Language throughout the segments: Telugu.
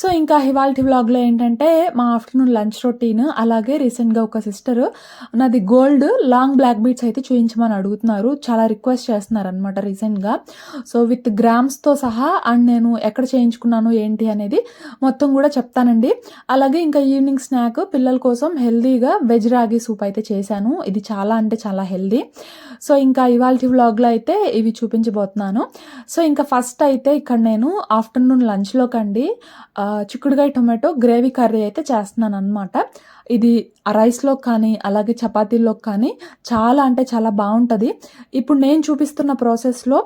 సో ఇంకా హివాల్టి వ్లాగ్లో ఏంటంటే మా ఆఫ్టర్నూన్ లంచ్ రొటీన్ అలాగే రీసెంట్గా ఒక సిస్టర్ నాది గోల్డ్ లాంగ్ బ్లాక్ బీట్స్ అయితే చూపించమని అడుగుతున్నారు. చాలా రిక్వెస్ట్ చేస్తున్నారు అనమాట రీసెంట్గా. సో విత్ గ్రామ్స్తో సహా అండ్ నేను ఎక్కడ చేయించుకున్నాను ఏంటి అనేది మొత్తం కూడా చెప్తానండి. అలాగే ఇంకా ఈవినింగ్ స్నాక్ పిల్లల కోసం హెల్దీగా వెజ్ రాగి సూప్ అయితే చేశాను. ఇది చాలా అంటే చాలా హెల్దీ. సో ఇంకా ఇవాళ వ్లాగ్లో అయితే ఇవి చూపించబోతున్నాను. సో ఇంకా ఫస్ట్ అయితే ఇక్కడ నేను ఆఫ్టర్నూన్ లంచ్లో కండి చిక్కుడుగాయ టొమాటో గ్రేవీ కర్రీ అయితే చేస్తున్నాను అనమాట ఇది ఆ కానీ అలాగే చపాతీల్లో కానీ చాలా అంటే చాలా బాగుంటుంది. ఇప్పుడు నేను చూపిస్తున్న ప్రాసెస్లో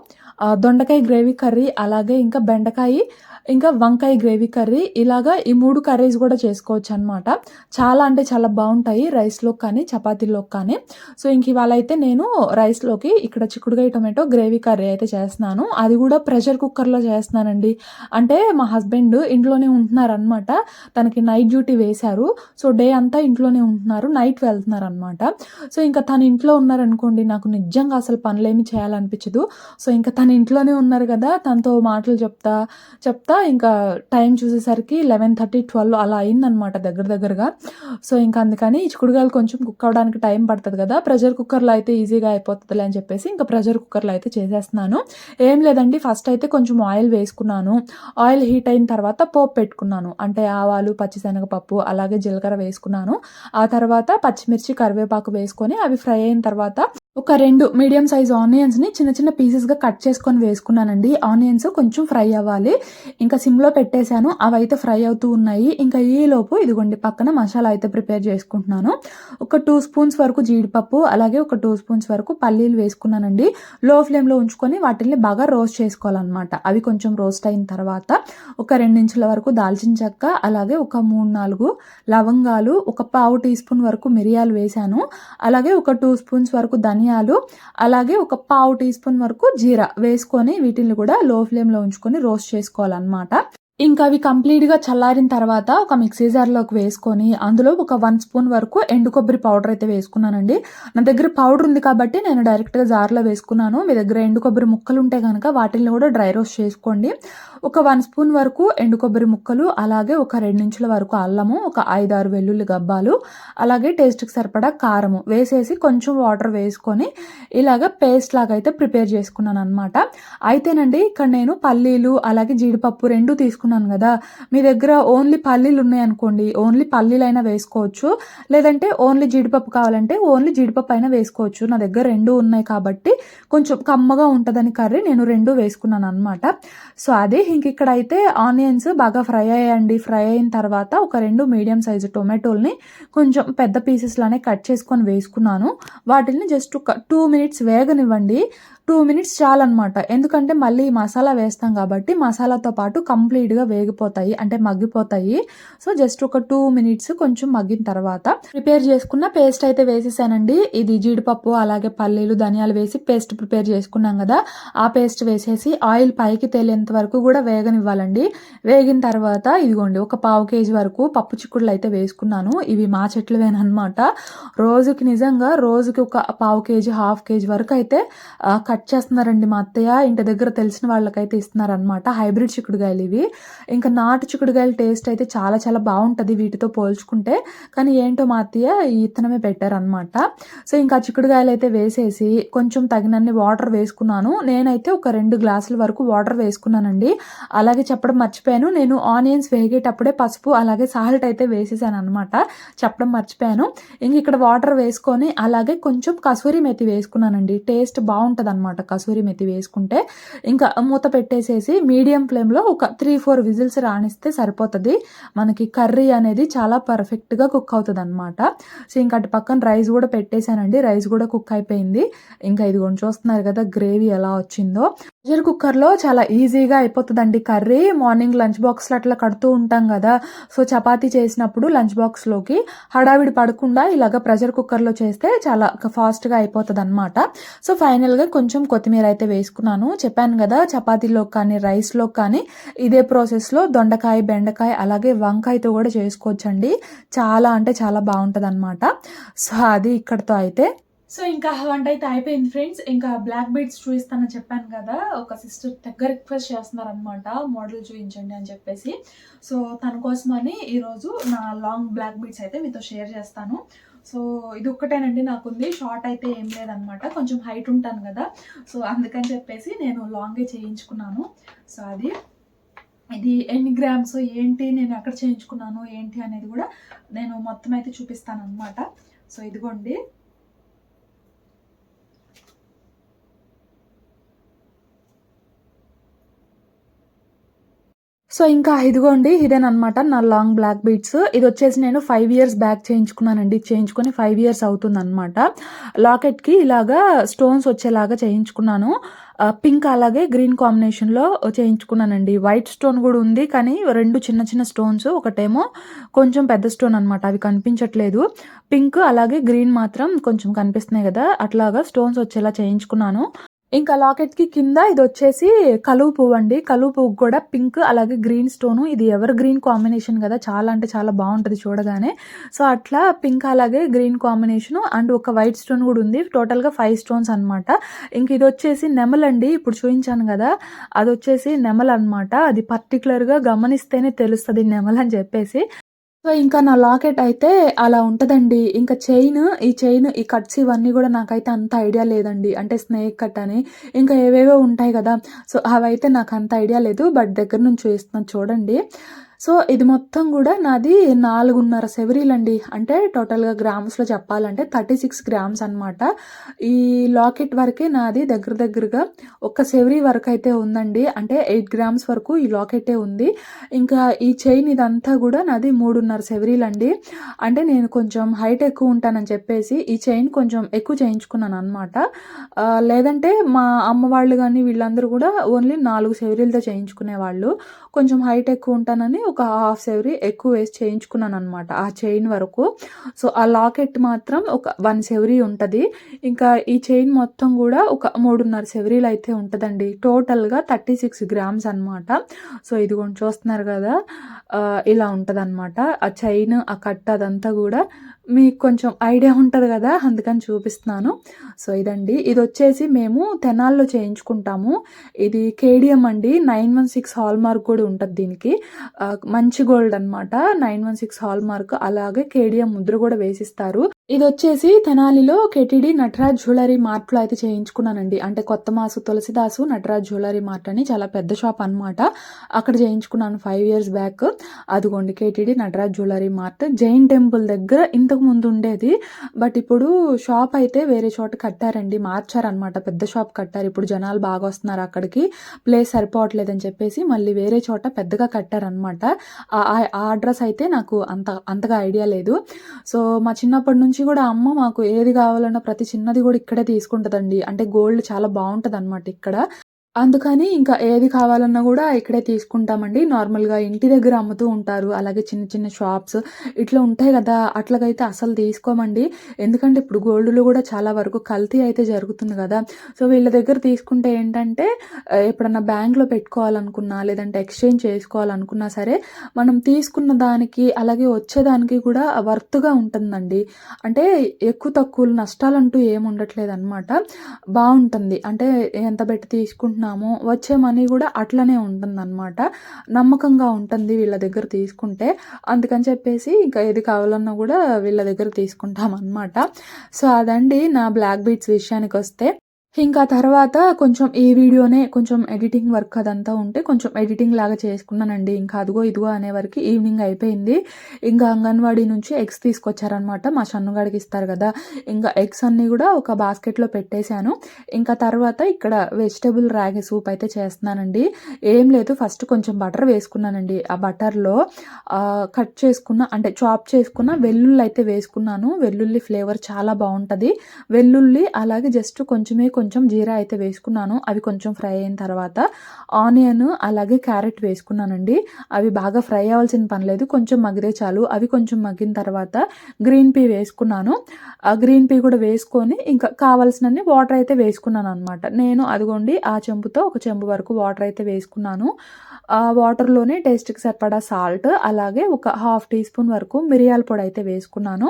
దొండకాయ గ్రేవీ కర్రీ అలాగే ఇంకా బెండకాయ ఇంకా వంకాయ గ్రేవీ కర్రీ ఇలాగా ఈ మూడు కర్రీస్ కూడా చేసుకోవచ్చు అనమాట చాలా అంటే చాలా బాగుంటాయి రైస్లోకి కానీ చపాతీలో కానీ. సో ఇంక ఇవాళ అయితే నేను రైస్లోకి ఇక్కడ చిక్కుడుగాయ టొమాటో గ్రేవీ కర్రీ అయితే చేస్తున్నాను. అది కూడా ప్రెషర్ కుక్కర్లో చేస్తున్నానండి. అంటే మా హస్బెండ్ ఇంట్లోనే ఉంటున్నారనమాట తనకి నైట్ డ్యూటీ వేశారు. సో డే అంతా ఇంట్లోనే ఉంటున్నారు. నైట్ వెళ్తున్నారు అనమాట సో ఇంకా తను ఇంట్లో ఉన్నారనుకోండి నాకు నిజంగా అసలు పనులేమి చేయాలనిపించదు. సో ఇంకా తను ఇంట్లోనే ఉన్నారు కదా తనతో మాటలు చెప్తా చెప్తా ఇంకా టైం చూసేసరికి లెవెన్ థర్టీ ట్వెల్వ్ అలా అయిందనమాట దగ్గర దగ్గరగా. సో ఇంకా అందుకని ఈ చిక్కుడుగాయలు కొంచెం కుక్ అవడానికి టైం పడుతుంది కదా ప్రెషర్ కుక్కర్లో అయితే ఈజీగా అయిపోతుందిలే అని చెప్పేసి ఇంకా ప్రెషర్ కుక్కర్లో అయితే చేసేస్తున్నాను. ఏం లేదండి ఫస్ట్ అయితే కొంచెం ఆయిల్ వేసుకున్నాను. ఆయిల్ హీట్ అయిన తర్వాత పోపు పెట్టుకున్నాను. అంటే ఆవాలు పచ్చిశనగపప్పు అలాగే జీలకర్ర వేసుకున్నాను. ఆ తర్వాత పచ్చిమిర్చి కరివేపాకు వేసుకొని అవి ఫ్రై అయిన తర్వాత ఒక రెండు మీడియం సైజ్ ఆనియన్స్ని చిన్న చిన్న పీసెస్గా కట్ చేసుకొని వేసుకున్నానండి. ఆనియన్స్ కొంచెం ఫ్రై అవ్వాలి. ఇంకా సిమ్లో పెట్టేశాను. అవి అయితే ఫ్రై అవుతూ ఉన్నాయి. ఇంకా ఈ లోపు ఇదిగోండి పక్కన మసాలా అయితే ప్రిపేర్ చేసుకుంటున్నాను. ఒక టూ స్పూన్స్ వరకు జీడిపప్పు అలాగే ఒక టూ స్పూన్స్ వరకు పల్లీలు వేసుకున్నానండి. లో ఫ్లేమ్లో ఉంచుకొని వాటిని బాగా రోస్ట్ చేసుకోవాలన్నమాట. అవి కొంచెం రోస్ట్ అయిన తర్వాత ఒక రెండించుల వరకు దాల్చిన చెక్క అలాగే ఒక మూడు నాలుగు లవంగాలు ఒక పావు టీ స్పూన్ వరకు మిరియాలు వేశాను. అలాగే ఒక టూ స్పూన్స్ వరకు ధనియాలు అలాగే ఒక పావు టీ స్పూన్ వరకు జీరా వేసుకొని వీటిని కూడా లో ఫ్లేమ్లో ఉంచుకొని రోస్ట్ చేసుకోవాలన్నమాట. ఇంకా అవి కంప్లీట్గా చల్లారిన తర్వాత ఒక మిక్సీ జార్లోకి వేసుకొని అందులో ఒక వన్ స్పూన్ వరకు ఎండు కొబ్బరి పౌడర్ అయితే వేసుకున్నానండి. నా దగ్గర పౌడర్ ఉంది కాబట్టి నేను డైరెక్ట్గా జార్లో వేసుకున్నాను. మీ దగ్గర ఎండు కొబ్బరి ముక్కలు ఉంటే కనుక వాటిని కూడా డ్రై రోస్ట్ చేసుకోండి. ఒక వన్ స్పూన్ వరకు ఎండు కొబ్బరి ముక్కలు అలాగే ఒక రెండించుల వరకు అల్లము ఒక ఐదారు వెల్లుల్లి గబ్బాలు అలాగే టేస్ట్కి సరిపడా కారము వేసేసి కొంచెం వాటర్ వేసుకొని ఇలాగ పేస్ట్ లాగా అయితే ప్రిపేర్ చేసుకున్నాను అనమాట అయితేనండి ఇక్కడ నేను పల్లీలు అలాగే జీడిపప్పు రెండు తీసుకున్నాను. కదా. మీ దగ్గర ఓన్లీ పల్లీలు ఉన్నాయనుకోండి ఓన్లీ పల్లీలు అయినా వేసుకోవచ్చు. లేదంటే ఓన్లీ జీడిపప్పు కావాలంటే ఓన్లీ జీడిపప్పు అయినా వేసుకోవచ్చు. నా దగ్గర రెండు ఉన్నాయి కాబట్టి కొంచెం కమ్మగా ఉంటుందని కర్రీ నేను రెండు వేసుకున్నాను అనమాట సో అదే ఇంక ఇక్కడ అయితే ఆనియన్స్ బాగా ఫ్రై అయ్యండి. ఫ్రై అయిన తర్వాత ఒక రెండు మీడియం సైజు టొమాటోల్ని కొంచెం పెద్ద పీసెస్లోనే కట్ చేసుకొని వేసుకున్నాను. వాటిని జస్ట్ ఒక టూ మినిట్స్ వేగనివ్వండి. టూ మినిట్స్ చాలన్నమాట. ఎందుకంటే మళ్ళీ మసాలా వేస్తాం కాబట్టి మసాలాతో పాటు కంప్లీట్గా వేగిపోతాయి అంటే మగ్గిపోతాయి. సో జస్ట్ ఒక టూ మినిట్స్ కొంచెం మగ్గిన తర్వాత ప్రిపేర్ చేసుకున్న పేస్ట్ అయితే వేసేసానండి. ఇది జీడిపప్పు అలాగే పల్లీలు ధనియాలు వేసి పేస్ట్ ప్రిపేర్ చేసుకున్నాం కదా ఆ పేస్ట్ వేసేసి ఆయిల్ పైకి తేలేంత వరకు కూడా వేగనివ్వాలండి. వేగిన తర్వాత ఇదిగోండి ఒక పావు కేజీ వరకు పప్పు చిక్కుడులు అయితే వేసుకున్నాను. ఇవి మా చెట్లువేనమాట రోజుకి నిజంగా రోజుకి ఒక పావు కేజీ హాఫ్ కేజీ వరకు అయితే కట్ చేస్తున్నారండి మా అత్తయ్య. ఇంటి దగ్గర తెలిసిన వాళ్ళకైతే ఇస్తున్నారనమాట హైబ్రిడ్ చిక్కుడుగాయలు ఇవి. ఇంకా నాటు చిక్కుడుగాయల టేస్ట్ అయితే చాలా చాలా బాగుంటుంది వీటితో పోల్చుకుంటే. కానీ ఏంటో మా అత్తయ్య ఈ ఇత్తనమే పెట్టారనమాట సో ఇంకా చిక్కుడుగాయలు అయితే వేసేసి కొంచెం తగినన్ని వాటర్ వేసుకున్నాను. నేనైతే ఒక రెండు గ్లాసుల వరకు వాటర్ వేసుకున్నానండి. అలాగే చెప్పడం మర్చిపోయాను. నేను ఆనియన్స్ వేగేటప్పుడే పసుపు అలాగే సాల్ట్ అయితే వేసేసాను అనమాట చెప్పడం మర్చిపోయాను. ఇంక ఇక్కడ వాటర్ వేసుకొని అలాగే కొంచెం కసూరి మెతి వేసుకున్నానండి. టేస్ట్ బాగుంటుంది అనమాట కసూరి మెతి వేసుకుంటే ఇంకా మూత పెట్టేసేసి మీడియం ఫ్లేమ్లో ఒక త్రీ ఫోర్ విజిల్స్ రాణిస్తే సరిపోతుంది. మనకి కర్రీ అనేది చాలా పర్ఫెక్ట్గా కుక్ అవుతుంది అనమాట సో ఇంకా అటు పక్కన రైస్ కూడా పెట్టేశానండి. రైస్ కూడా కుక్ అయిపోయింది. ఇంకా ఇది కొంచెం చూస్తున్నారు కదా గ్రేవీ ఎలా వచ్చిందో. ప్రెషర్ కుక్కర్లో చాలా ఈజీగా అయిపోతుందండి కర్రీ. మార్నింగ్ లంచ్ బాక్స్లో అట్లా కడుతూ ఉంటాం కదా. సో చపాతీ చేసినప్పుడు లంచ్ బాక్స్లోకి హడావిడి పడకుండా ఇలాగ ప్రెషర్ కుక్కర్లో చేస్తే చాలా ఫాస్ట్గా అయిపోతుంది అనమాట సో ఫైనల్గా కొంచెం కొంచెం కొత్తిమీర అయితే వేసుకున్నాను. చెప్పాను కదా చపాతీలో కానీ రైస్లో కానీ ఇదే ప్రాసెస్లో దొండకాయ బెండకాయ అలాగే వంకాయతో కూడా చేసుకోవచ్చండి. చాలా అంటే చాలా బాగుంటుంది అనమాట సో అది ఇక్కడతో అయితే. సో ఇంకా వంట అయితే అయిపోయింది ఫ్రెండ్స్. ఇంకా బ్లాక్ బీడ్స్ చూపిస్తానని చెప్పాను కదా ఒక సిస్టర్ దగ్గర రిక్వెస్ట్ చేస్తున్నారనమాట మోడల్ చూపించండి అని చెప్పేసి. సో తన కోసమని ఈరోజు నా లాంగ్ బ్లాక్ బీడ్స్ అయితే మీతో షేర్ చేస్తాను. సో ఇది ఒక్కటేనండి నాకుంది. షార్ట్ అయితే ఏం లేదనమాట కొంచెం హైట్ ఉంటాను కదా. సో అందుకని చెప్పేసి నేను లాంగే చేయించుకున్నాను. సో అది ఇది ఎన్ని గ్రామ్స్ ఏంటి నేను ఎక్కడ చేయించుకున్నాను ఏంటి అనేది కూడా నేను మొత్తం అయితే చూపిస్తాను అనమాట సో ఇదిగోండి. సో ఇంకా ఇదిగోండి ఇదేనమాట నా లాంగ్ బ్లాక్ బీట్స్ ఇది వచ్చేసి నేను ఫైవ్ ఇయర్స్ బ్యాక్ చేయించుకున్నానండి. చేయించుకొని ఫైవ్ ఇయర్స్ అవుతుందన్నమాట. లాకెట్కి ఇలాగా స్టోన్స్ వచ్చేలాగా చేయించుకున్నాను. పింక్ అలాగే గ్రీన్ కాంబినేషన్లో చేయించుకున్నానండి. వైట్ స్టోన్ కూడా ఉంది కానీ రెండు చిన్న చిన్న స్టోన్స్ ఒకటేమో కొంచెం పెద్ద స్టోన్ అనమాట అవి కనిపించట్లేదు. పింక్ అలాగే గ్రీన్ మాత్రం కొంచెం కనిపిస్తున్నాయి కదా. అట్లాగా స్టోన్స్ వచ్చేలా చేయించుకున్నాను. ఇంకా లాకెట్కి కింద ఇది వచ్చేసి కలువు పువ్వు అండి. కలువు పువ్వు కూడా పింక్ అలాగే గ్రీన్ స్టోను. ఇది ఎవర్ గ్రీన్ కాంబినేషన్ కదా చాలా అంటే చాలా బాగుంటుంది చూడగానే. సో అట్లా పింక్ అలాగే గ్రీన్ కాంబినేషన్ అండ్ ఒక వైట్ స్టోన్ కూడా ఉంది. టోటల్గా ఫైవ్ స్టోన్స్ అనమాట ఇంక ఇది వచ్చేసి నెమలండి ఇప్పుడు చూపించాను కదా అది వచ్చేసి నెమల్ అనమాట అది పర్టికులర్గా గమనిస్తేనే తెలుస్తుంది నెమల్ అని చెప్పేసి. సో ఇంకా నా లాకెట్ అయితే అలా ఉంటుందండి. ఇంకా చైన్ ఈ చైన్ ఈ కట్స్ ఇవన్నీ కూడా నాకైతే అంత ఐడియా లేదండి. అంటే స్నేక్ కట్ అని. ఇంకా ఏవేవో ఉంటాయి కదా. సో అవైతే నాకు అంత ఐడియా లేదు. బట్ దగ్గర నుంచి చూస్తున్నాను చూడండి. సో ఇది మొత్తం కూడా నాది నాలుగున్నర సెవరీలండి. అంటే టోటల్గా గ్రామ్స్లో చెప్పాలంటే థర్టీ సిక్స్ గ్రామ్స్ అనమాట ఈ లాకెట్ వరకే నాది దగ్గర దగ్గరగా ఒక సెవరీ వరకు అయితే ఉందండి. అంటే ఎయిట్ గ్రామ్స్ వరకు ఈ లాకెటే ఉంది. ఇంకా ఈ చైన్ ఇదంతా కూడా నాది మూడున్నర సెవరీలండి. అంటే నేను కొంచెం హైట్ ఎక్కువ ఉంటానని చెప్పేసి ఈ చైన్ కొంచెం ఎక్కువ చేయించుకున్నాను అనమాట లేదంటే మా అమ్మ వాళ్ళు కానీ వీళ్ళందరూ కూడా ఓన్లీ నాలుగు సెవరీలతో చేయించుకునే వాళ్ళు కొంచెం హైట్ ఎక్కువ ఉంటానని ఒక హాఫ్ సెవరీ ఎక్కువ వేసి చేయించుకున్నాను అనమాట ఆ చైన్ వరకు. సో ఆ లాకెట్ మాత్రం ఒక వన్ సెవరీ ఉంటుంది. ఇంకా ఈ చైన్ మొత్తం కూడా ఒక మూడున్నర సెవరీలు అయితే ఉంటుందండి. టోటల్గా థర్టీ సిక్స్ గ్రామ్స్ అనమాట సో ఇది కొంచెం చూస్తున్నారు కదా? ఇలా ఉంటుంది అనమాట ఆ చైన్ ఆ కట్ అదంతా కూడా మీకు కొంచెం ఐడియా ఉంటుంది కదా అందుకని చూపిస్తున్నాను. సో ఇదండి. ఇది వచ్చేసి మేము తెనాల్లో చేయించుకుంటాము. ఇది కేడిఎం అండి. Nine one six hall mark కూడా ఉంటుంది దీనికి. మంచి గోల్డ్ అనమాట nine one six hall mark అలాగే కేడిఎం ముద్ర కూడా వేసిస్తారు. ఇది వచ్చేసి తెనాలిలో కేటీడీ నటరాజ్ జ్యువెలరీ మార్ట్లో అయితే చేయించుకున్నానండి. అంటే కొత్త మాసు తులసిదాసు నటరాజ్ జ్యువెలరీ మార్ట్ అని చాలా పెద్ద షాప్ అనమాట అక్కడ చేయించుకున్నాను ఫైవ్ ఇయర్స్ బ్యాక్. అదిగోండి KTD Nataraj jewellery mart. Jain temple దగ్గర ఇంతకు ముందు ఉండేది. బట్ ఇప్పుడు షాప్ అయితే వేరే చోట కట్టారండి. మార్చారనమాట పెద్ద షాప్ కట్టారు. ఇప్పుడు జనాలు బాగా వస్తున్నారు అక్కడికి. ప్లేస్ సరిపోవట్లేదని చెప్పేసి మళ్ళీ వేరే చోట పెద్దగా కట్టారనమాట ఆ అడ్రస్ అయితే నాకు అంత అంతగా ఐడియా లేదు. సో మా చిన్నప్పటి నుంచి నుంచి కూడా అమ్మ మాకు ఏది కావాలన్నా ప్రతి చిన్నది కూడా ఇక్కడే తీసుకుంటుందండి. అంటే గోల్డ్ చాలా బాగుంటుంది అనమాట ఇక్కడ. అందుకని ఇంకా ఏది కావాలన్నా కూడా ఇక్కడే తీసుకుంటామండి. నార్మల్గా ఇంటి దగ్గర అమ్ముతూ ఉంటారు. అలాగే చిన్న చిన్న షాప్స్ ఇట్లా ఉంటాయి కదా అట్లాగైతే అసలు తీసుకోమండి. ఎందుకంటే ఇప్పుడు గోల్డ్లో కూడా చాలా వరకు కల్తీ అయితే జరుగుతుంది కదా. సో వీళ్ళ దగ్గర తీసుకుంటే ఏంటంటే ఎప్పుడన్నా బ్యాంక్లో పెట్టుకోవాలనుకున్నా లేదంటే ఎక్స్చేంజ్ చేసుకోవాలనుకున్నా సరే మనం తీసుకున్న దానికి అలాగే వచ్చేదానికి కూడా వర్త్గా ఉంటుందండి. అంటే ఎక్కువ తక్కువ నష్టాలంటూ ఏమి ఉండట్లేదు అనమాట బాగుంటుంది. అంటే ఎంత పెట్టి తీసుకుంటున్నా తీసుకుంటున్నామో వచ్చే మనీ కూడా అట్లనే ఉంటుందన్నమాట. నమ్మకంగా ఉంటుంది వీళ్ళ దగ్గర తీసుకుంటే. అందుకని చెప్పేసి ఇంకా ఏది కావాలన్నా కూడా వీళ్ళ దగ్గర తీసుకుంటాం అనమాట సో అదండి నా బ్లాక్ బీట్స్ విషయానికి వస్తే ఇంకా తర్వాత కొంచెం ఈ వీడియోనే కొంచెం ఎడిటింగ్ వర్క్ అదంతా ఉంటే కొంచెం ఎడిటింగ్ లాగా చేసుకున్నానండి. ఇంకా అదిగో ఇదిగో అనే వరకు ఈవినింగ్ అయిపోయింది. ఇంకా అంగన్వాడీ నుంచి ఎగ్స్ తీసుకొచ్చారనమాట మా చన్నుగాడికి ఇస్తారు కదా. ఇంకా ఎగ్స్ అన్నీ కూడా ఒక బాస్కెట్లో పెట్టేశాను. ఇంకా తర్వాత ఇక్కడ వెజిటబుల్ రాగి సూప్ అయితే చేస్తున్నానండి. ఏం లేదు ఫస్ట్ కొంచెం బటర్ వేసుకున్నానండి. ఆ బటర్లో కట్ చేసుకున్న అంటే చాప్ చేసుకున్న వెల్లుల్లి అయితే వేసుకున్నాను. వెల్లుల్లి ఫ్లేవర్ చాలా బాగుంటుంది. వెల్లుల్లి అలాగే జస్ట్ కొంచెమే కొంచెం కొంచెం జీరా అయితే వేసుకున్నాను. అవి కొంచెం ఫ్రై అయిన తర్వాత ఆనియన్ అలాగే క్యారెట్ వేసుకున్నానండి. అవి బాగా ఫ్రై అవ్వాల్సిన పని లేదు. కొంచెం మగ్గితే చాలు. అవి కొంచెం మగ్గిన తర్వాత గ్రీన్ పీ వేసుకున్నాను. ఆ గ్రీన్ పీ కూడా వేసుకొని ఇంకా కావాల్సినన్ని వాటర్ అయితే వేసుకున్నాను అనమాట నేను అదిగోండి ఆ చెంపుతో ఒక చెంపు వరకు వాటర్ అయితే వేసుకున్నాను. వాటర్లోనే టేస్ట్కి సరిపడా సాల్ట్ అలాగే ఒక హాఫ్ టీ స్పూన్ వరకు మిరియాల పొడి అయితే వేసుకున్నాను.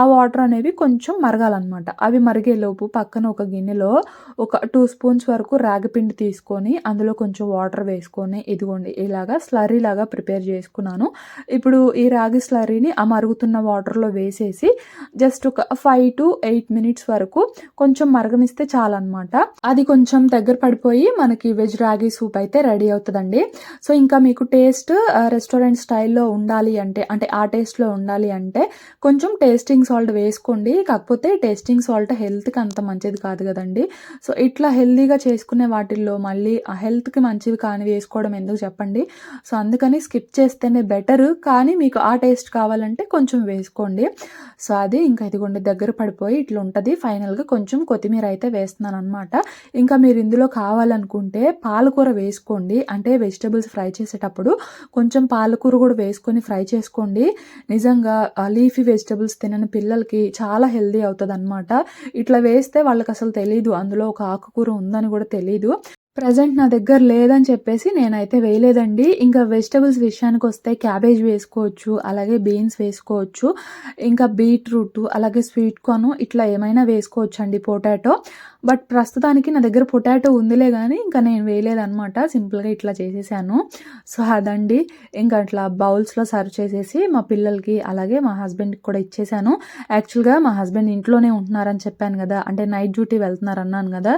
ఆ వాటర్ అనేవి కొంచెం మరగాలన్నమాట. అవి మరిగేలోపు పక్కన ఒక గిన్నెలో ఒక టూ స్పూన్స్ వరకు రాగిపిండి తీసుకొని అందులో కొంచెం వాటర్ వేసుకొని ఇదిగోండి ఇలాగా స్లరీ లాగా ప్రిపేర్ చేసుకున్నాను. ఇప్పుడు ఈ రాగి స్లరీని ఆ మరుగుతున్న వాటర్లో వేసేసి జస్ట్ ఒక ఫైవ్ టు ఎయిట్ మినిట్స్ వరకు కొంచెం మరగనిస్తే చాలన్నమాట. అది కొంచెం దగ్గర పడిపోయి మనకి వెజ్ రాగి సూప్ అయితే రెడీ అవుతుందండి. సో ఇంకా మీకు టేస్ట్ రెస్టారెంట్ స్టైల్లో ఉండాలి అంటే అంటే ఆ టేస్ట్లో ఉండాలి అంటే కొంచెం టేస్టింగ్ సాల్ట్ వేసుకోండి. కాకపోతే టేస్టింగ్ సాల్ట్ హెల్త్కి అంత మంచిది కాదు కదండి. సో ఇట్లా హెల్తీగా చేసుకునే వాటిల్లో మళ్ళీ ఆ హెల్త్కి మంచివి కాని వేసుకోవడం ఎందుకు చెప్పండి? సో అందుకని స్కిప్ చేస్తేనే బెటర్. కానీ మీకు ఆ టేస్ట్ కావాలంటే కొంచెం వేసుకోండి. సో అది ఇంకా ఇదిగోండి దగ్గర పడిపోయి ఇట్లా ఉంటుంది ఫైనల్గా కొంచెం కొత్తిమీర అయితే వేస్తున్నాను అనమాట ఇంకా మీరు ఇందులో కావాలనుకుంటే పాలకూర వేసుకోండి. అంటే వెజిటబుల్స్ ఫ్రై చేసేటప్పుడు కొంచెం పాలకూర కూడా వేసుకొని ఫ్రై చేసుకోండి. నిజంగా లీఫీ వెజిటబుల్స్ తినని పిల్లలకి చాలా హెల్దీ అవుతుంది అనమాట ఇట్లా వేస్తే వాళ్ళకి అసలు తెలీదు. అందులో ఒక ఆకుకూర ఉందని కూడా తెలీదు. ప్రజెంట్ నా దగ్గర లేదని చెప్పేసి నేనైతే వేయలేదండి. ఇంకా వెజిటబుల్స్ విషయానికి వస్తే క్యాబేజ్ వేసుకోవచ్చు అలాగే బీన్స్ వేసుకోవచ్చు ఇంకా బీట్రూట్ అలాగే స్వీట్ కార్న్ ఇట్లా ఏమైనా వేసుకోవచ్చు అండి పొటాటో. బట్ ప్రస్తుతానికి నా దగ్గర పొటాటో ఉందిలే కానీ ఇంకా నేను వేయలేదనమాట సింపుల్గా ఇట్లా చేసేసాను. సో అదండి. ఇంకా అట్లా బౌల్స్లో సర్వ్ చేసేసి మా పిల్లలకి అలాగే మా హస్బెండ్కి కూడా ఇచ్చేసాను. యాక్చువల్గా మా హస్బెండ్ ఇంట్లోనే ఉంటున్నారని చెప్పాను కదా. అంటే నైట్ డ్యూటీ వెళ్తున్నారు అన్నాను కదా.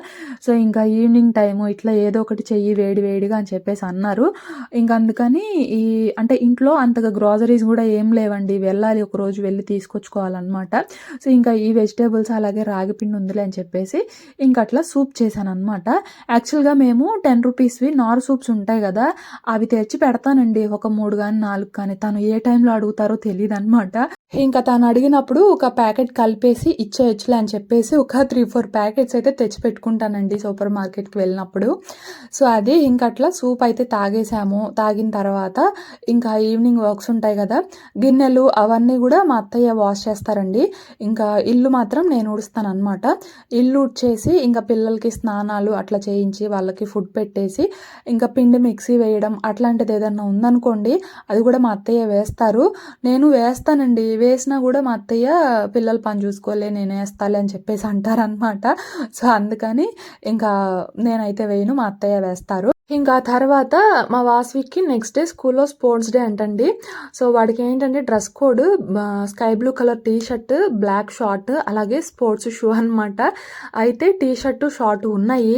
సో ఇంకా ఈవినింగ్ టైము ఇట్లా ఏదో ఒకటి చెయ్యి వేడి వేడిగా అని చెప్పేసి అన్నారు. ఇంకా అందుకని ఈ అంటే ఇంట్లో అంతగా గ్రాసరీస్ కూడా ఏం లేవండి. వెళ్ళాలి ఒకరోజు వెళ్ళి తీసుకొచ్చుకోవాలన్నమాట. సో ఇంకా ఈ వెజిటేబుల్స్ అలాగే రాగిపిండి ఉందిలే అని చెప్పేసి ఇంకా అట్లా సూప్ చేశాను అనమాట యాక్చువల్గా మేము టెన్ రూపీస్వి నార్ సూప్స్ ఉంటాయి కదా అవి తెచ్చి పెడతానండి. ఒక మూడు కానీ నాలుగు కానీ తను ఏ టైంలో అడుగుతారో తెలియదు అనమాట ఇంకా తను అడిగినప్పుడు ఒక ప్యాకెట్ కలిపేసి ఇచ్చేయచ్చులే అని చెప్పేసి ఒక త్రీ ఫోర్ ప్యాకెట్స్ అయితే తెచ్చి పెట్టుకుంటానండి సూపర్ మార్కెట్కి వెళ్ళినప్పుడు. సో అది ఇంకా అట్లా సూప్ అయితే తాగేసాము తాగిన తర్వాత ఇంకా ఈవినింగ్ వర్క్స్ ఉంటాయి కదా గిన్నెలు అవన్నీ కూడా మా అత్తయ్య వాష్ చేస్తారండి. ఇంకా ఇల్లు మాత్రం నేను ఊడుస్తాను అనమాట ఇల్లు చేసి ఇంకా పిల్లలకి స్నానాలు అట్లా చేయించి వాళ్ళకి ఫుడ్ పెట్టేసి ఇంకా పిండి మిక్సీ వేయడం అట్లాంటిది ఏదన్నా ఉందనుకోండి అది కూడా మా అత్తయ్య వేస్తారు. నేను వేస్తానండి. వేసినా కూడా మా అత్తయ్య పిల్లల పని చూసుకోలే నేను వేస్తాలే అని చెప్పేసి అంటారనమాట సో అందుకని ఇంకా నేనైతే వేయను మా అత్తయ్య వేస్తారు. ఇంకా తర్వాత మా వాస్విక్కి నెక్స్ట్ డే స్కూల్లో స్పోర్ట్స్ డే అంటండి. సో వాడికి ఏంటంటే dress code sky blue colour T shirt black short అలాగే స్పోర్ట్స్ షూ అనమాట అయితే టీ షర్ట్ షార్ట్ ఉన్నాయి.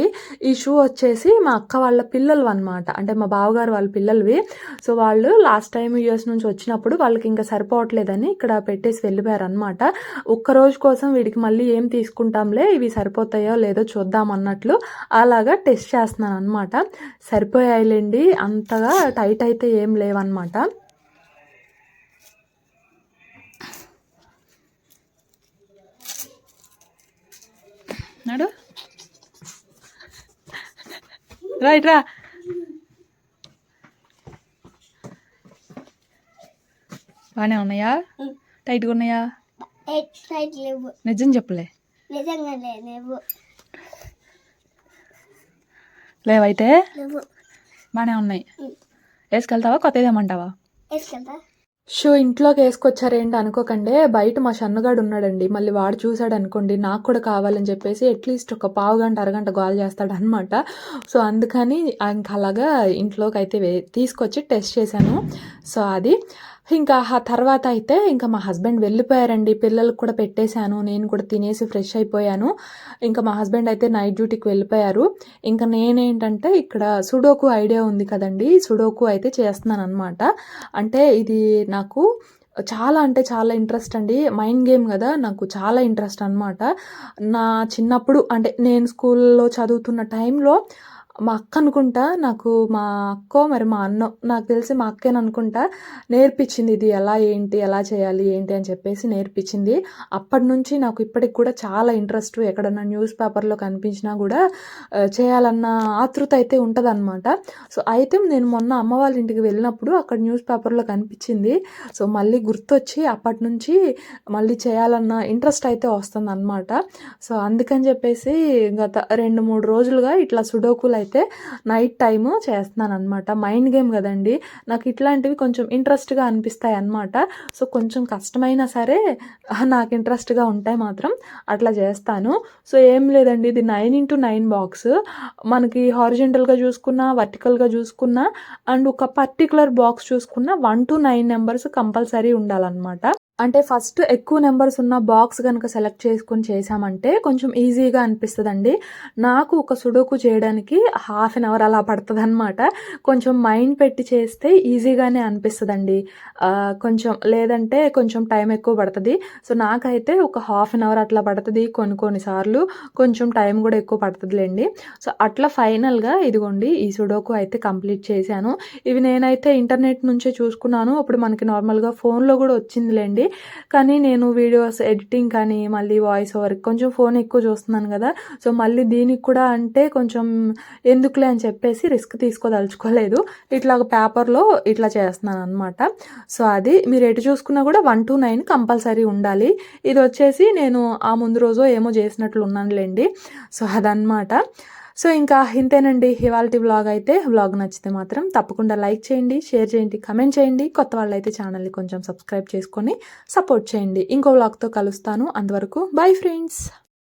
ఈ షూ వచ్చేసి మా అక్క వాళ్ళ పిల్లలు అనమాట అంటే మా బావగారు వాళ్ళ పిల్లలవి. సో వాళ్ళు లాస్ట్ టైం యూఎస్ నుంచి వచ్చినప్పుడు వాళ్ళకి ఇంకా సరిపోవట్లేదని ఇక్కడ పెట్టేసి వెళ్ళిపోయారు అనమాట ఒక్కరోజు కోసం వీడికి మళ్ళీ ఏం తీసుకుంటాంలే ఇవి సరిపోతాయో లేదో చూద్దాం అన్నట్లు అలాగా టెస్ట్ చేస్తున్నాను అనమాట సరిపోయాయిలేండి. అంతగా టైట్ అయితే ఏం లేవన్నమాట. నడు. రైట్ రా. బాగానే ఉన్నాయా? టైట్గా ఉన్నాయా నిజం చెప్పలే. నిజంగానే లేవు. లేవైతే లేవు. బాగానే ఉన్నాయి. వేసుకెళ్తావా? కొత్త ఏదేమంటావా వేసుకెళ్తా. షూ ఇంట్లోకి వేసుకొచ్చారేంటి అనుకోకండి బయట మా షన్నుగాడు ఉన్నాడండి. మళ్ళీ వాడు చూసాడు అనుకోండి నాకు కూడా కావాలని చెప్పేసి అట్లీస్ట్ ఒక పావు గంట అరగంట గోల్ చేస్తాడు అనమాట సో అందుకని ఇంకా అలాగా ఇంట్లోకి అయితే వే తీసుకొచ్చి టెస్ట్ చేశాను. సో అది ఇంకా ఆ తర్వాత అయితే ఇంకా మా హస్బెండ్ వెళ్ళిపోయారండి. పిల్లలకు కూడా పెట్టేశాను. నేను కూడా తినేసి ఫ్రెష్ అయిపోయాను. ఇంకా మా హస్బెండ్ అయితే నైట్ డ్యూటీకి వెళ్ళిపోయారు. ఇంకా నేనేంటంటే ఇక్కడ సుడోకు ఐడియా ఉంది కదండి. సుడోకు అయితే చేస్తున్నాను అనమాట అంటే ఇది నాకు చాలా అంటే చాలా ఇంట్రెస్ట్ అండి. మైండ్ గేమ్ కదా. నాకు చాలా ఇంట్రెస్ట్ అనమాట నా చిన్నప్పుడు అంటే నేను స్కూల్లో చదువుతున్న టైంలో మా అక్క అనుకుంటా నాకు మా అక్కో మరి మా అన్న నాకు తెలిసి మా అక్కేని అనుకుంటా నేర్పించింది ఇది ఎలా ఏంటి ఎలా చేయాలి ఏంటి అని చెప్పేసి నేర్పించింది. అప్పటి నుంచి నాకు ఇప్పటికి కూడా చాలా ఇంట్రెస్ట్ ఎక్కడన్నా న్యూస్ పేపర్లో కనిపించినా కూడా చేయాలన్న ఆతృత అయితే ఉంటుందన్నమాట. సో అయితే నేను మొన్న అమ్మ వాళ్ళ ఇంటికి వెళ్ళినప్పుడు అక్కడ న్యూస్ పేపర్లో కనిపించింది. సో మళ్ళీ గుర్తొచ్చి అప్పటి నుంచి మళ్ళీ చేయాలన్న ఇంట్రెస్ట్ అయితే వస్తుంది అనమాట సో అందుకని చెప్పేసి గత రెండు మూడు రోజులుగా ఇట్లా సుడోకులు అయితే నైట్ టైము చేస్తున్నాను అనమాట మైండ్ గేమ్ కదండి. నాకు ఇట్లాంటివి కొంచెం ఇంట్రెస్ట్గా అనిపిస్తాయి అన్నమాట సో కొంచెం కష్టమైనా సరే నాకు ఇంట్రెస్ట్గా ఉంటాయి మాత్రం అట్లా చేస్తాను. సో ఏం లేదండి. ఇది నైన్ ఇంటూ నైన్ బాక్స్ మనకి హారిజెంటల్గా చూసుకున్నా వర్టికల్గా చూసుకున్నా అండ్ ఒక పర్టికులర్ బాక్స్ చూసుకున్న one two nine numbers compulsory ఉండాలన్నమాట. అంటే ఫస్ట్ ఎక్కువ నెంబర్స్ ఉన్న బాక్స్ కనుక సెలెక్ట్ చేసుకొని చేసామంటే కొంచెం ఈజీగా అనిపిస్తుందండి. నాకు ఒక సుడోకు చేయడానికి హాఫ్ అన్ అవర్ అలా పడుతుంది అనమాట కొంచెం మైండ్ పెట్టి చేస్తే ఈజీగానే అనిపిస్తుందండి. కొంచెం లేదంటే కొంచెం టైం ఎక్కువ పడుతుంది. సో నాకైతే ఒక హాఫ్ అన్ అవర్ అట్లా పడుతుంది కొన్ని కొన్నిసార్లు కొంచెం టైం కూడా ఎక్కువ పడుతుందిలేండి. సో అట్లా ఫైనల్గా ఇదిగోండి ఈ సుడోకు అయితే కంప్లీట్ చేశాను. ఇవి నేనైతే ఇంటర్నెట్ నుంచే చూసుకున్నాను. అప్పుడు మనకి నార్మల్గా ఫోన్లో కూడా వచ్చిందిలేండి. కానీ నేను వీడియోస్ ఎడిటింగ్ కానీ మళ్ళీ వాయిస్ ఓవర్ కొంచెం ఫోన్ ఎక్కువ చూస్తున్నాను కదా. సో మళ్ళీ దీనికి కూడా అంటే కొంచెం ఎందుకులే అని చెప్పేసి రిస్క్ తీసుకోదలుచుకోలేదు. ఇట్లా ఒక పేపర్లో ఇట్లా చేస్తున్నాను అనమాట సో అది మీరు ఎటు చూసుకున్నా కూడా వన్ టు నైన్ కంపల్సరీ ఉండాలి. ఇది వచ్చేసి నేను ఆ ముందు రోజు ఏమో చేసినట్లు ఉన్నానులేండి. సో అదనమాట సో ఇంకా ఇంతేనండి ఇవాళ వ్లాగ్ అయితే. వ్లాగ్ నచ్చితే మాత్రం తప్పకుండా లైక్ చేయండి షేర్ చేయండి కమెంట్ చేయండి. కొత్త వాళ్ళు అయితే ఛానల్ని కొంచెం సబ్స్క్రైబ్ చేసుకొని సపోర్ట్ చేయండి. ఇంకో వ్లాగ్తో కలుస్తాను. అంతవరకు బై ఫ్రెండ్స్.